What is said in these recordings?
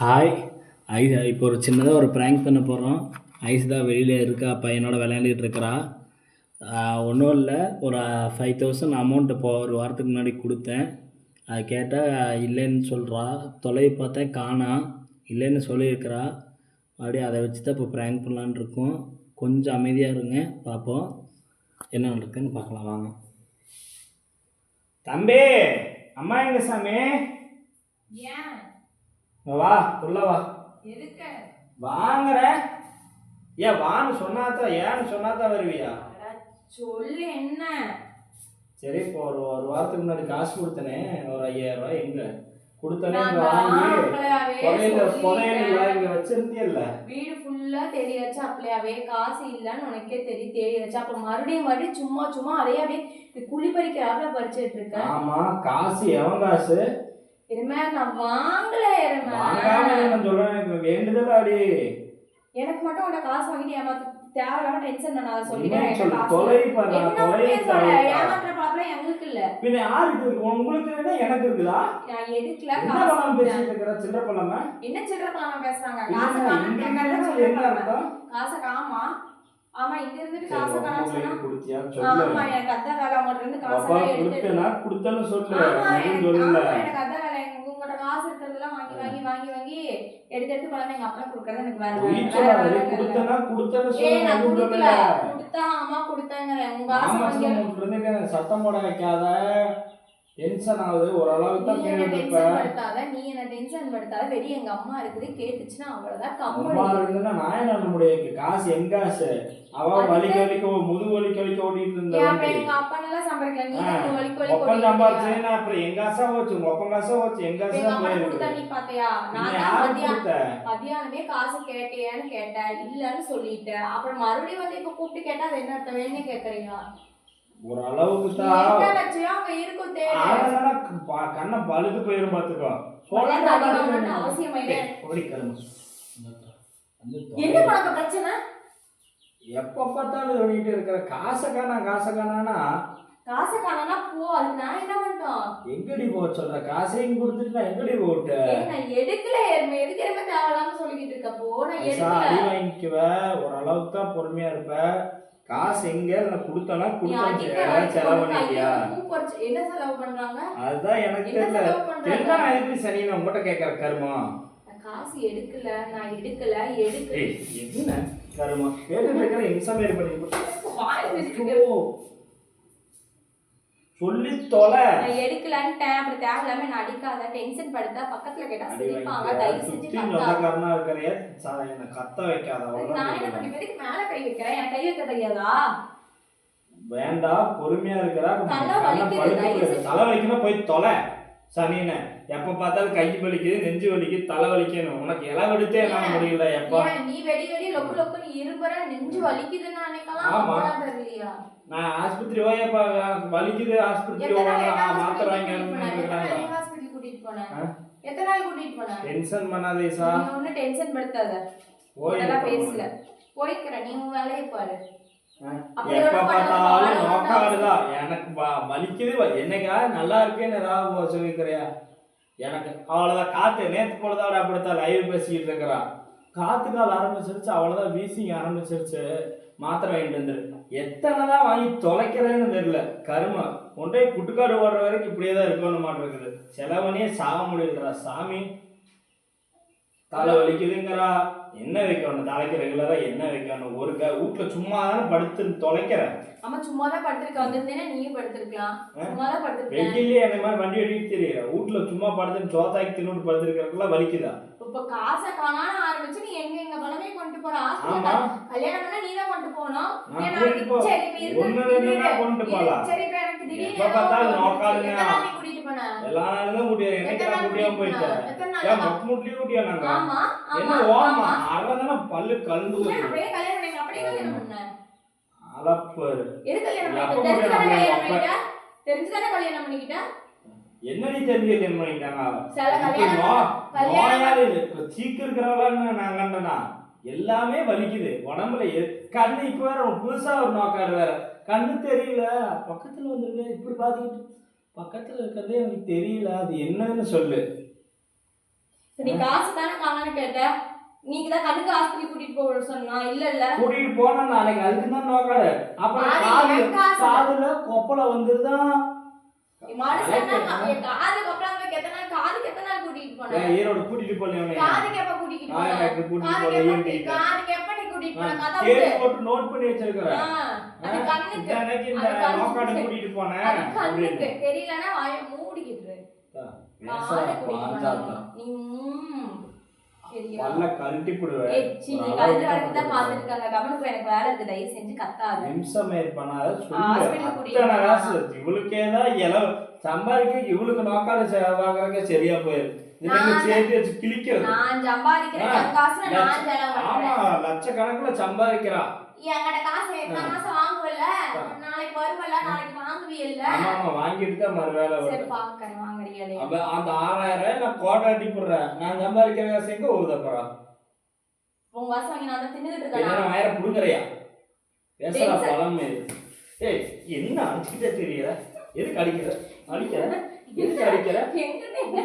Hi ice இப்போ ஒரு சின்னதாக ஒரு ப்ராங்க் பண்ண போகிறோம் ஐஸ் தான் வெளியில் இருக்கா பையனோட விளையாண்டுட்டு இருக்கிறா. ஒன்றும் இல்லை. ஒரு ஃபைவ் தௌசண்ட் அமௌண்ட் இப்போ ஒரு வாரத்துக்கு முன்னாடி கொடுத்தேன். அது கேட்டால் இல்லைன்னு சொல்கிறா தொலைவி பார்த்தேன் காணா. இல்லைன்னு சொல்லியிருக்கிறா. அப்படியே அதை வச்சு தான் இப்போ ப்ராங்க் பண்ணலான்னு இருக்கோம். கொஞ்சம் அமைதியாக இருங்க பார்ப்போம். என்ன நடக்குதுன்னு பார்க்கலாம் வாங்க. தம்பி அம்மா எங்க சாமி? ஏன்? வா உள்ள வா. வாங்குறேன் ஏன் வான்னு சொன்னாதான் ஏன்னு சொன்னாதான் வருவியா? சொல்லு என்ன? சரி இப்போ ஒரு ஒரு வாரத்துக்கு முன்னாடி காசு கொடுத்தனே ஒரு ஐயாயிரம் ரூபாய் எங்க? கொடுத்தனே வாங்கி புதையில புதையில. இங்க வச்சிருந்தியல்ல? வீடு ஃபுல்லா தேடி வச்சு அப்படியாவே காசு இல்லைன்னு உனக்கே தெரி தேடி வச்சு அப்ப மறுபடியும் மறுபடியும் சும்மா சும்மா அதே அப்படியே குழி பறிக்கிறாப்புல பறிச்சிட்டு இருக்க? ஆமா காசு எவன் காசு? எருமை நான் வாங்கல எருமை வாங்காம நான் சொல்றேன்? எனக்கு வேண்டுதல் அடி எனக்கு மட்டும் உன்ட காசு வாங்கிட்டு ஏமாத்த தேவையில்லாம டென்ஷன் பண்ணாத சொல்லிட்டேன். தொலை. ஏமாத்துற பழக்கம் எங்களுக்கு இல்ல. பின்ன யாருக்கு இருக்கு உங்களுக்கு வேணா எனக்கு இருக்குதா? நான் எடுக்கல என்ன காசு பணம். பேசிட்டு இருக்கிற? பழம என்ன சில்லற பழம் பேசுறாங்க? காசை சில்லற பழம் அர்த்தம்? காசை காமா. ஆமா இங்க இருந்துட்டு காசை உன் காணாம சொன்னா. பிள்ளைக்கு கொடுத்தியான்னு சொல்லு. ஆமா எனக்கு அதான் வேலை உங்கள்ட்ட இருந்து காசு எடுத்து கொடுத்தேனா? கொடுத்தேன்னு சொல்லு. சொல்லல. எனக்கு காசு இருக்கிறதெல்லாம் வாங்கி வாங்கி வாங்கி வாங்கி எடுத்து எடுத்து பழம் எங்க அப்பா கொடுக்கறது எனக்கு வேற நான் கொடுக்கல. கொடுத்தா உங்க இருந்து எனக்கு சத்தம் போட வைக்காத. டென்ஷன் ஆகுது. ஓரளவுக்கு தான் நீ என்ன கேட்டுட்டு டென்ஷன் படுத்தாத? நீ என்ன டென்ஷன் படுத்தாத? வெளிய எங்க அம்மா இருக்குது. கேட்டுச்சுன்னா அவ்வளவுதான் அம்மா கம்பெனி இருந்துன்னா நான் என்ன காசு எங்க காசு அவ அதுக்கு- வலிக்க வலிக்க முதுகு வலிக்க வலிக்க ஓடிட்டு இருந்த எங்க அப்பா நல்லா சம்பாதிக்கல நீ வலிக்கு வலிக்கு ஒப்பம் அப்புறம் எங்க போச்சு ஒப்பம் காசா போச்சு எங்க கொடுத்தா நீ பாத்தியா? நான் மதியானமே காசு கேட்டியான்னு கேட்டேன். இல்லன்னு சொல்லிட்டேன் அப்புறம் மறுபடியும் வந்து இப்ப கூப்பிட்டு கேட்டா அது என்ன அர்த்தம்? வேணும்னு கேக்குறீங்க? ஒரு அளவுக்கு தான் என்ன கண்ணை பழுது போயிரும் பாத்துக்கோ. அவசியம் என்ன உனக்கு பிரச்சனை? எப்ப பார்த்தாலும் பண்ணிட்டு இருக்கிற காசை காணா காசை காணானா காசை காணனா போ அது நான் என்ன பண்ணிட்டோம்? எங்கடி போக சொல்ற? காசையும் கொடுத்துட்டு நான் எங்கடி போட்டு நான் எடுக்கல எருமை எடுக்கிற மாதிரி தேவையில்லாம சொல்லிக்கிட்டு இருக்கப்போ நான் பைசா எடுக்கல. அடி வாங்கிக்குவ. ஓரளவுக்கு தான் பொறுமையா இருப்ப. காசு எங்க? நான் கொடுத்தனா வரைக்கும் செலவு உடைச்சு- என்ன செலவு பண்றாங்க? அதுதான் எனக்கு தெரியல. தெரிஞ்சா நான் எதுக்கு சனி நான் உங்ககிட்ட கேட்கற? கருமம். நான் காசு எடுக்கல நான் எடுக்கல எடுக்கல. என்ன ஏறி பண்ணி வாய் வச்சுட்டு இருக்க. ஓ. சொல்லி தொலை. நான் எடுக்கலன்ட்டேன். அப்புறம் தேவையில்லாம நான் அடிக்காத. டென்ஷன் படுத்தா பக்கத்துல கேட்டா சிரிப்பாங்க. தயவு செஞ்சு இருக்கிறைய சா- என்னை கத்த வைக்காத. நான் என்ன பண்ணி பேருக்கு மேல கை வைக்கிறேன்? எனக்கு கை வைக்க தெரியாதா? வேண்டாம் பொறுமையா இருக்கிறா. தலை வலிக்குது. தலை வலிக்கணும் போய் தொலை. சனின எப்ப பார்த்தாலும் கை வலிக்குது நெஞ்சு வலிக்குது தலை வலிக்கணும் உனக்கு இளவெடுத்தே என்னால ஏன்? முடியல எப்பா நீ வெடி வெடி லொக்கு லொக்குன்னு இரும்புற நெஞ்சு வலிக்குதுன்னு நினைக்கலாம் ஆமா. நான் ஆஸ்பத்திரி போயப்பா வலிக்குது ஆஸ்பத்திரி என்ன மாத்திரை வாங்கி கூட்டிட்டு? எத்தனை நாள் கூட்டிட்டு? டென்ஷன் பண்ணாதேசா நீ ஒண்ணும் tension படுத்தாத. அதெல்லாம் பேசல. போய்க்கிற, நீ உன் வேலையை பாரு. அப்படி எப்ப ஒண்ணும் பார்த்தாலும் பண்ணாத. நோக்காடுதான் எனக்கு வலிக்குது என்னைக்கா நல்லா இருக்கேன்னு ஏதாவது சொல்லிக்கிறியா எனக்கு அவ்வளவுதான். காத்து நேத்து போலதான் அப்படித்தான் லைவ் பேசிக்கிட்டு இருக்கிறா. காற்று கால் ஆரம்பிச்சிருச்சு அவ்வளோதான் வீசிங் ஆரம்பிச்சிருச்சு. மாத்திரை வாங்கிட்டு வந்துரு எத்தனை தான் வாங்கி தொலைக்கிறேன்னு தெரியல. கருமை. ஒன்றே குட்டுக்காடு ஓடுற வரைக்கும் இப்படியே தான் இருக்கணும் மாட்டிருக்குது. செலவனே சாக முடியலடா சாமி. தலை வலிக்குதுங்கிறா. என்ன வைக்கணும் தலைக்கு ரெகுலரா என்ன வைக்கணும் ஒரு க வீட்டுல சும்மா தானே படுத்து தொலைக்கிறேன் ஆமா, சும்மாதான் படுத்திருக்க. வந்திருந்தேன்னா நீயும் படுத்திருக்கலாம். ஆ? சும்மாதான் படுத்திருக்கேன். வெயிலே அந்த மாதிரி வண்டி வெட்டிட்டு தெரியல வீட்டுல சும்மா படுத்து சோத்தாக்கி தின்னு படுத்துருக்கிறதுக்குலாம் வலிக்குதா இப்ப காசை காணான்னு ஆரம்பிச்சு நீ எங்க எங்க பணமே கொண்டு போற hospital கல்யாணம் பண்ணா நாள் திடீர்னு- கொண்டு போலாம். சரி, இப்ப எனக்கு திடீர்னு நீ கூட்டிட்டு போன? எல்லா நாளும் தான் கூட்டியா நாள் கூட்டியா போயிட்டேன் ஆமா, என்ன ஓமா ஆமா. அறதானே பல்லு கலந்து. அப்படியே கல்யாணம் பண்ணீங்க? அப்படியே கல்யாணம் பண்ண? அளப்பாரு எது கல்யாணம் பண்ண? பண்ணிட்ட? தெரிஞ்சுதானே கல்யாணம் பண்ணிக்கிட்ட? என்னடி தெரிஞ்சு கல்யாணம் பண்ணிட்டாங்க சீக்கு இருக்கிறவளான்னு நான் கண்டனா? எல்லாமே வலிக்குது. உடம்புல கண்ணு இப்ப வேற புதுசா ஒரு நோக்காடு வேற. கண்ணு தெரியல. பக்கத்துல வந்துருக்கு இப்படி பாத்துக்கிட்டு பக்கத்துல இருக்கிறதே எனக்கு தெரியல. அது என்னன்னு சொல்லு. நீ காசு தானே காணான்னு கேட்ட? நீங்க தான் கண்ணுக்கு ஆஸ்பத்திரி கூட்டிட்டு போக சொன்னா? இல்ல இல்ல. கூட்டிட்டு போனா நாளைக்கு அதுக்கு தான் நோக்காடு அப்புறம். காதுல கொப்பளை வந்துருதான் ஈரோடு கூட்டிட்டு போல காதுக்கு எப்ப கூட்டிட்டு போன? எனக்கு கூட்டிட்டு காதுக்கு போல எப்ப ஈரோடு காதுக்கு எப்ப நீ கூட்டிட்டு போன? கதை தேடி விடு. போட்டு நோட் பண்ணி வச்சிருக்கிறேன். எனக்கு இந்த. நோக்காடு கூட்டிட்டு போனேன் தெரியலன்னா மூடிக்கிட்டு பல்ல கழட்டி நிமிஷம் இவளுக்கே தான் இல சம்பாதிக்க இவளுக்கு நோக்காடு வாங்குறதுக்கே சரியா போயிரு இதுக்கு நான் சேர்த்து வச்சு கிழிக்கிறது. நான் சம்பாதிக்கிறேன் ஆமா லட்சக்கணக்குல சம்பாதிக்கிறா என்கிட்ட காசு எத்தனை. மாசம் வாங்குவல. நாளைக்கு வருவல நாளைக்கு வாங்குவியல்ல? ஆமா வாங்கிட்டு தான் மறு வேலை சரி பாக்கறேன் வாங்குறியாலே அப்ப அந்த ஆறாயிரம் ரூபாய் நான் கோட்டை அடி போடுறேன். நான் சம்பாதிக்கிற காசு எங்க ஊதப்பறோம் உங்க வாசம் வாங்கி நான் தான் தின்னுட்டு இருக்கேன்? ஆயிரம் புடுங்குறியா? பேசுறா. பழம். ஏய் என்ன அடிச்சுக்கிட்டே தெரியல எதுக்கு அடிக்கிற? அடிக்கிற? எதுக்கு அடிக்கிற? எங்க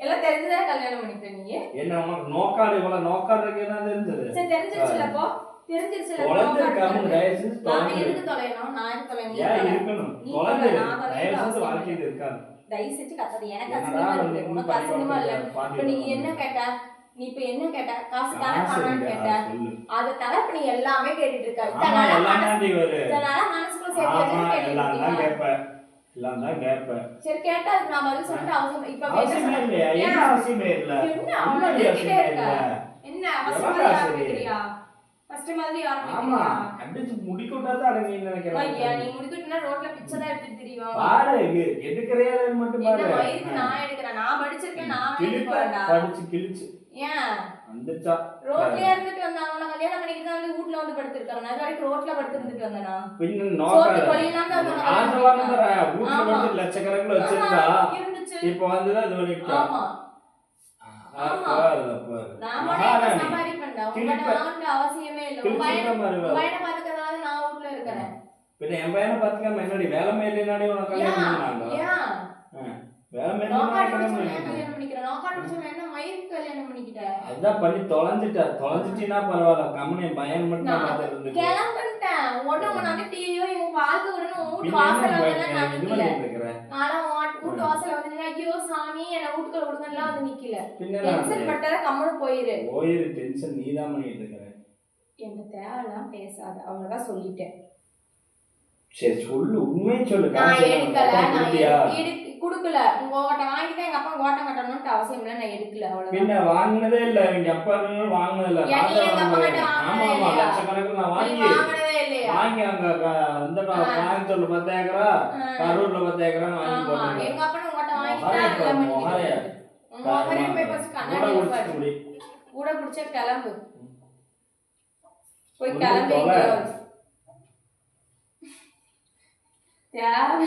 எல்லாம் தெரிஞ்சுதான் கல்யாணம் பண்ணிக்கிட்ட நீ? என்ன உனக்கு நோக்காடு இவ்வளவு நோக்காடு இருக்கு என்ன தெரிஞ்சது? சரி தெரிஞ்சிருச்சுல அப்போ தெரிஞ்சிருச்சுல தொலைஞ்சிருக்காம தயவு செஞ்சு நான் தொலைஞ்சிரு. எதுக்கு தொலையணும்? நான் எதுக்கு தொலையணும்? நீ ஏன் தொலை. இருக்கணும். நீ தொலைஞ்சிரு. தொலை, நான் தொலைய தயவு செஞ்சு அவசியம் வாழ்க்கையில் இருக்காது தயவு செஞ்சு கத்தாது. எனக்கு என்னடா அசிங்கமா வந்து இருக்கு. இன்னும் உனக்கு அசிங்கமா இல்ல. பாதி இப்ப நீ என்ன கேட்ட? நீ இப்ப என்ன கேட்ட? காசு தானே காசு காணான்னு கேட்ட. சொல்லு. அது தவிர இப்ப நீ எல்லாமே கேட்டுட்டு இருக்க. ஆமா இத்தனை நாளா எல்லாம் மனசு- தாண்டி வரு இத்தனை நாளா மனசுக்குள்ள சேர்த்து ஆமா வச்சு கேட்டுட்டு எல்லாம் தான் இருக்கியா? கேட்பேன் எல்லாம் தான் கேட்பேன் சரி கேட்டா அதுக்கு நான் பதில் சொல்லிட்டு அவசியம் இப்ப என்ன அவசியமே சொல்ல- இல்லையா? என்ன ஏன்? அவசியமே இல்ல? என்ன அவ்வளவு முன்னாடி கேட்டுட்டே அவசியமே இருக்க இல்ல? என்ன ஃபர்ஸ்ட் எவ்வளவு மாதிரி காசு? ஆரம்பிக்கிறியா ஃபர்ஸ்ட் மாதிரி ஆமா ஐயா நீ ரோட்ல பிச்சை தான் எடுத்துட்டு தெரியும் பாரு எ- எடுக்கிறியா மட்டும் என்ன பாரு. வயிறுக்கு நான் எடுக்கிறேன்? நான் படிச்சிருக்கேன் நான் போறேன்டா படிச்சு கிழிச்சு. ஏன்? வந்துச்சா? ரோட்லயே இருந்துட்டு வந்தா அவன கல்யாணம் பண்ணிக்கிட்டு தான் வந்து வீட்ல வந்து நான் வரைக்கும் ரோட்ல படுத்து இருந்துட்டு வந்தேனா பின்ன சோத்து நோக்காது கொள்ளையெல்லாம் தான். வந்து லட்சக்கணக்கில் வச்சிருந்தா இது பண்ணிட்டா ஆமா. ஆமா. நான் அவசியமே இல்லை. நான் இருக்கிறேன். பின்ன என் பையனை பாத்துக்காம என்னடி? வேலை மேலே உனக்கு கல்யாணம் பண்ணாங்க ஏன் வேலை அதான் பண்ணி தொலைஞ்சிட்ட. தொலைஞ்சிட்டினா பரவாயில்ல. கம்மனி பையன் மட்டும் நான் கிளம்பிட்டேன். உடம்பு டிவியோ இவங்க விடணும் வீட்டு நான் வீட்டு- ஐயோ சாமி என்ன வீட்டுக்குள்ள விடுங்கலாம் வந்து நிக்கல. டென்ஷன் பட்டத கம்முனு போயிரு. ஓயிரு டென்ஷன் நீ தான் பண்ணிட்டு இருக்கிற. என்ன தேவையெல்லாம் பேசாத. அவ்வளவுதான் சொல்லிட்டேன். சரி சொல்லு. உண்மையை சொல்லு. நான் எடுக்கல. நான் குடுக்கல. உங்க வாங்கிட்டு எங்க அப்பா கோட்டம் கட்டணும்னு அவசியம் இல்லை நான் எடுக்கல. அவ்வளவுதான். பின்ன வாங்கினதே இல்ல. எங்க அப்பா வாங்கினது இல்ல. கிட்ட. ஆமா ஆமா? லட்சக்கணக்கில் நான் வாங்கி வாங்கி அங்க ஆ. கோயம்புத்தூர்ல பத்து ஏக்கரா. கரூர்ல பத்து ஏக்கரா வாங்கி போட்டாங்க எங்க அப்பா போய் வந்து கிளம்பி. தொலை. தேவையில்லாம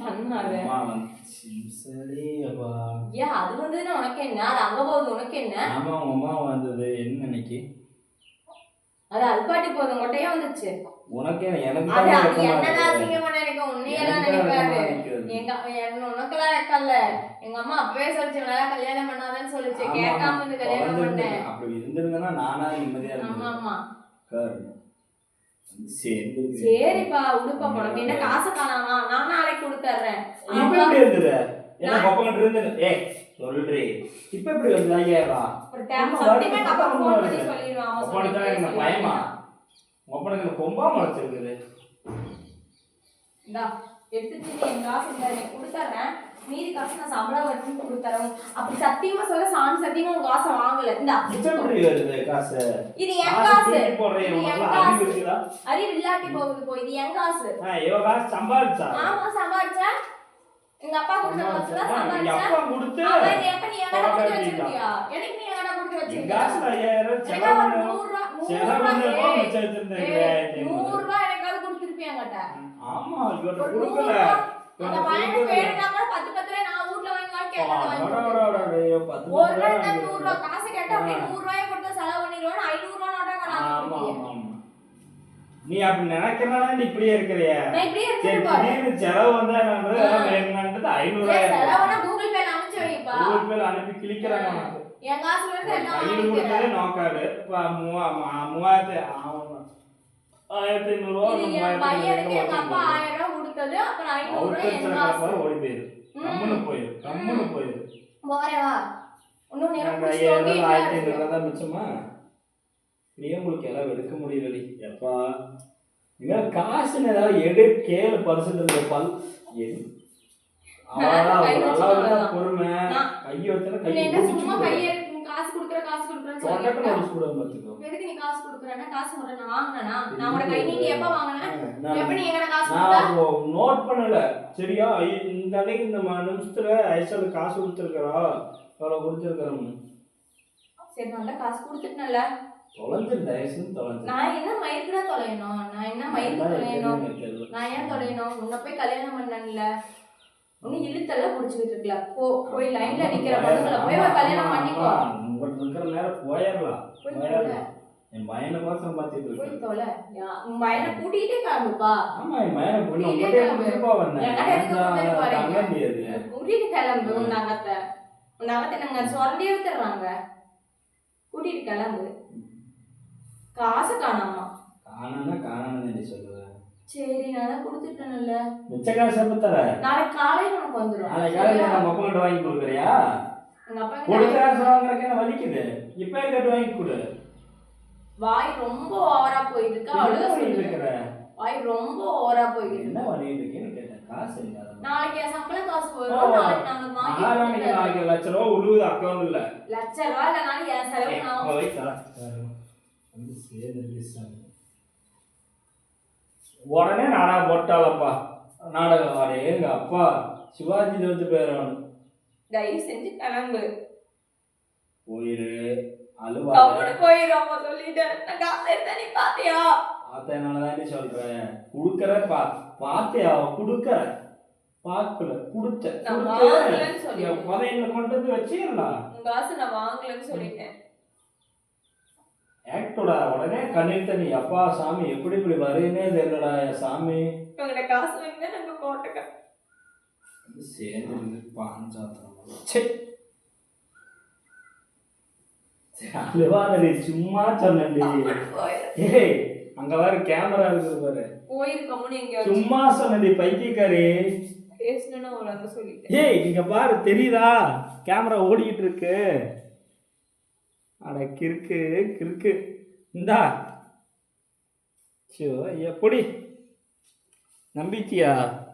பண்ணாத அம்மா வந்துச்சு. சரி அப்பா. ஏன் அது வந்ததுன்னா உனக்கு என்ன? அது அங்க போகுது உனக்கு என்ன? ஆமா வந்தது. என்ன நினைக்கி அது அல்பாட்டி போகுது உங்கள்கிட்டயே வந்துச்சு உனக்கு எனக்கு அது அது என்னதான். அசிங்கமா நினைக்கும் உன்னையெல்லாம் நினைக்காது. எங்க என்ன உனக்கெல்லாம் வைக்கல எங்க அம்மா அப்பவே சொல்லிச்சு நல்லா கல்யாணம் பண்ணாதன்னு சொல்லிச்சு. ஆமா, கேட்காம வந்து கல்யாணம் பண்ணேன். அப்படி இருந்திருந்தேன்னா நானா நிம்மதியா ஆமா இருந்தேன் ஆமா. சேர்ந்து சரிப்பா உடுப்பா உனக்கு என்ன காசு காணாமா நான் நாளைக்கு என்ன ஏய் சொல்றி. இப்ப வந்து ஐயாயிரம் ஒப்பனுக்கு பயமா? ஒப்பனுக்கு கொம்பா முளைச்சிருக்குது. எடுத்துட்டு நீ என் காசு நீ கொடுத்துட்றேன் மீதி காசு நான் சம்பளம் வச்சு கொடுத்துறேன் அப்படி சத்தியமா சொல்ல சாமி சத்தியமா உன் காசை வாங்கல. இந்தா இப்ப எப்படி வருது காசு? இது என் காசு அறிவு இல்லாட்டி போகுது போ இது என் காசு. ஆ, இவ காசு சம்பாதிச்சா? ஆமா சம்பாதிச்சா? எங்க அப்பா கொடுத்த சம்பாதிச்சா அப்பா கொடுத்து அவன் நீ எப்ப நீ எங்கடா கொடுத்து பணக்காரி வச்சிருக்கியா? எனக்கு நீ எங்கடா கொடுத்து என் வச்சிருக்கியா? காசுல ஐயாயிரம் எனக்கு செலவு ஒரு பண்ணு. நூறு ரூபா நூறு செலவு ரூபா பண்ணு, ஏய், மிச்சம் வச்சிருந்தேன் ஏய், ஐயாயிரத்தி ஐநூறு. நூறு ரூபா எனக்காவது கொடுத்துருப்பியாங்கட்ட ஆமா இவர்ட்ட ஒரு நூறு கொடுக்கல அந்த பையனுக்கு. வேணும்னா கூட ரூபாய் நான் வாங்கி வாங்கி வாங்கி ஒரு நாள். காசு கேட்டா அப்படியே ரூபாயை கொடுத்து செலவு பண்ணிடுவேன் ஐநூறு ரூபா நோட்டா ஆமா கொண்டாந்து ஆமா ஆமா நீ அப்படி நினைக்கிறனால நீ இப்படியே இருக்கிறிய. திடீர்னு செலவு வந்தா என்னன்றது ஐநூறு செலவுனா கூகுள் பேல அனுப்பிச்சு வைப்பா. கூகுள் பேல அனுப்பி கிழிக்கிறாங்க உனக்கு. என் காசுல இருந்து வாங்கிக்கிறேன் கொடுத்ததே நோக்காடு மூவாயிரத்தி ஆயிரத்தி என் பையனுக்கு எங்க அப்பா ஆயிரம் ரூபாய் கொடுத்தது அப்புறம் ஐநூறு ரூபாய் ஓடி போயிரு. கம்முன்னு போயிரு கம்முன்னு போயிரு. போறேன் வா. இன்னும் ஆயிரத்தி. ஐநூறுவா தான் மிச்சமா? இப்படியே உங்களுக்கு எல்லாம் எடுக்க முடியலடி. எப்பா? இனிமேல் காசுன்னு ஏதாவது எடு கேளு பரிசுல இருக்க பல். அவ்வளவுதான். பொறுமை. கையை வச்சா கையை காசு கொடுக்குற காசு கொடுக்குறேன்னு நீ காசு கொடுக்குறேன்னா காசு முதல்ல நான் வாங்கினேனா நான் உனக்கு கை நீட்டி எப்ப வாங்கினேன் நான் எப்ப நீ எங்க காசு கொடுத்தா? நான் நோட் பண்ணல. சரியா? இந்த அன்னைக்கு இந்த நிமிஷத்துல ஐசால காசு கொடுத்துருக்கறா. அவ்வளோ கொடுத்துருக்கறோம் சரி நல்லா காசு கொடுத்துட்டேன்ல. தொலைஞ்சிரு தயவுசெய்து தொலைஞ்சிரு நான் என்ன மயிருக்கு தான் தொலையணும்? நான் என்ன மயிருக்கு தொலையணும்? நான் ஏன் தொலையணும்? உன்னை போய் கல்யாணம் பண்ணல ஒன்னும் இழுத்தெல்லாம் புடிச்சுக்கிட்டு இருக்கல. போ போய் லைன்ல நிக்கிற பொண்ணுங்களை போய் கல்யாணம் பண்ணிக்கோ. உங்கள்கிட்ட இருக்கிற நேரம் போயிடலாம். என் பார்த்துட்டு இருக்கேன். தொலை. உன் கூட்டிகிட்டே ஆமா என் கூட்டிட்டு கிளம்பு உன் நகத்தை உன் நகத்தை நாங்க சொரண்டி எடுத்துடுறாங்க கூட்டிட்டு கிளம்பு. காசு காணாமா? காணானா காணான்னு நீ சொல்லுவேன் சரி நான் கொடுத்துட்டேன்ல. மிச்ச காசு எப்ப தர? நாளைக்கு காலையில உனக்கு வந்துடும் நாளைக்கு காலையில நம்ம அப்பா கிட்ட வாங்கி கொடுக்குறியா? எங்க அப்பா கொடுத்த கிட்ட காசு வாங்குறதுக்கு என்ன வலிக்குது? இப்ப கட்டு வாங்கி கொடு. வாய் ரொம்ப ஓவரா போயிருக்கு பண்ணிட்டு சொல்லுங்க இருக்கிற? வாய் ரொம்ப ஓவரா போயிருக்கு என்ன பண்ணிட்டு இருக்கேன்னு கேட்டேன். காசு இல்லாத நாளைக்கு என் சம்பள காசு. வரும். நாளைக்கு நாங்க வாங்கி நாளைக்கு லட்ச ரூபா உழுவுது அக்கௌண்ட் இல்ல லட்ச ரூபாய் இல்லைனாலும் என் செலவு நான். வந்து சேர்ந்து சாமி. உடனே நாடகம் போட்டாளப்பா. நாடகம் வாடே எங்க அப்பா சிவாஜி வந்து பேரவன் தயவு செஞ்சு கிளம்பு. போயிரு. அழுவா கம்முனு போயிரும் சொல்லிட்டேன் நான் காசு எடுத்தா நீ பாத்தியா? சொல்றேன். குடுக்கற பா பாத்தியா? குடுக்கற. பாக்கல. குடுத்த. நான். வாங்கலன்னு. என் புதையல கொண்டு வந்து வச்சிடலாம். காசு நான் வாங்கலன்னு சொல்லிட்டேன். ஆக்டோட உடனே கண்ணீர் தண்ணி அப்பா சாமி எப்படி இப்படி வருதுன்னே தெரியலடா சாமி. உங்கள்கிட்ட காசு வாங்கி நாங்க கோட்டைக்க சேர்ந்து பாஞ்சாத்திரம் சே அழுவாதடி சும்மா சொன்னடி ஏய் அங்க வேற கேமரா இருக்குது பாரு. போயிரு கம்முனு எங்கேயாவது சும்மா சொன்னடி பைத்தியக்காரி. பேசணும்னு ஒரு சொல்லிட்டேன். ஏய் இங்க பாரு தெரியுதா? கேமரா ஓடிக்கிட்டு இருக்கு. அட கிறுக்கு கிறுக்கு. இந்தா. சோ எப்படி நம்பிச்சியா